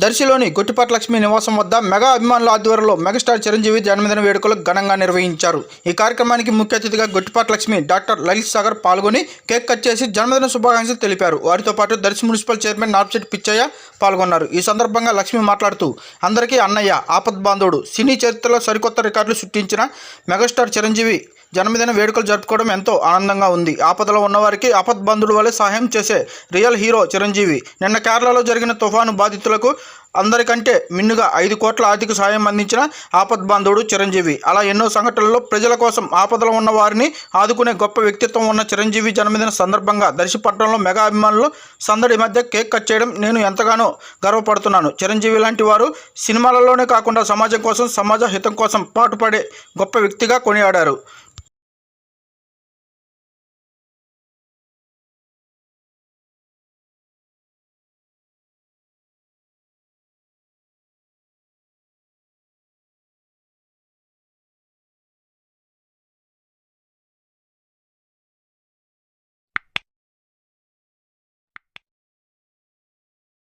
దర్శిలోని గుట్టిపాటి లక్ష్మి నివాసం వద్ద మెగా అభిమానుల ఆధ్వర్యంలో మెగాస్టార్ చిరంజీవి జన్మదిన వేడుకలు ఘనంగా నిర్వహించారు. ఈ కార్యక్రమానికి ముఖ్య అతిథిగా గుట్టిపాటి లక్ష్మి డాక్టర్ లలిత్ సాగర్ పాల్గొని కేక్ కట్ చేసి జన్మదిన శుభాకాంక్షలు తెలిపారు. వారితో పాటు దర్శి మున్సిపల్ చైర్మన్ నార్చెట్టి పిచ్చయ్య పాల్గొన్నారు. ఈ సందర్భంగా లక్ష్మి మాట్లాడుతూ అందరికీ అన్నయ్య ఆపద్ బాంధవుడు సినీ చరిత్రలో సరికొత్త రికార్డులు సృష్టించిన మెగాస్టార్ చిరంజీవి జన్మదిన వేడుకలు జరుపుకోవడం ఎంతో ఆనందంగా ఉంది. ఆపదలో ఉన్నవారికి ఆపద్బంధుడు వలె సహాయం చేసే రియల్ హీరో చిరంజీవి. నిన్న కేరళలో జరిగిన తుఫాను బాధితులకు అందరికంటే మిన్నుగా ఐదు కోట్ల ఆర్థిక సాయం అందించిన ఆపద్బాంధవుడు చిరంజీవి. అలా ఎన్నో సంఘటనల్లో ప్రజల కోసం ఆపదలో ఉన్న వారిని ఆదుకునే గొప్ప వ్యక్తిత్వం ఉన్న చిరంజీవి జన్మదిన సందర్భంగా దర్శిపట్నంలో మెగా అభిమానులు సందడి మధ్య కేక్ కట్ చేయడం నేను ఎంతగానో గర్వపడుతున్నాను. చిరంజీవి లాంటి వారు సినిమాలలోనే కాకుండా సమాజం కోసం సమాజ హితం కోసం పాటుపడే గొప్ప వ్యక్తిగా కొనియాడారు.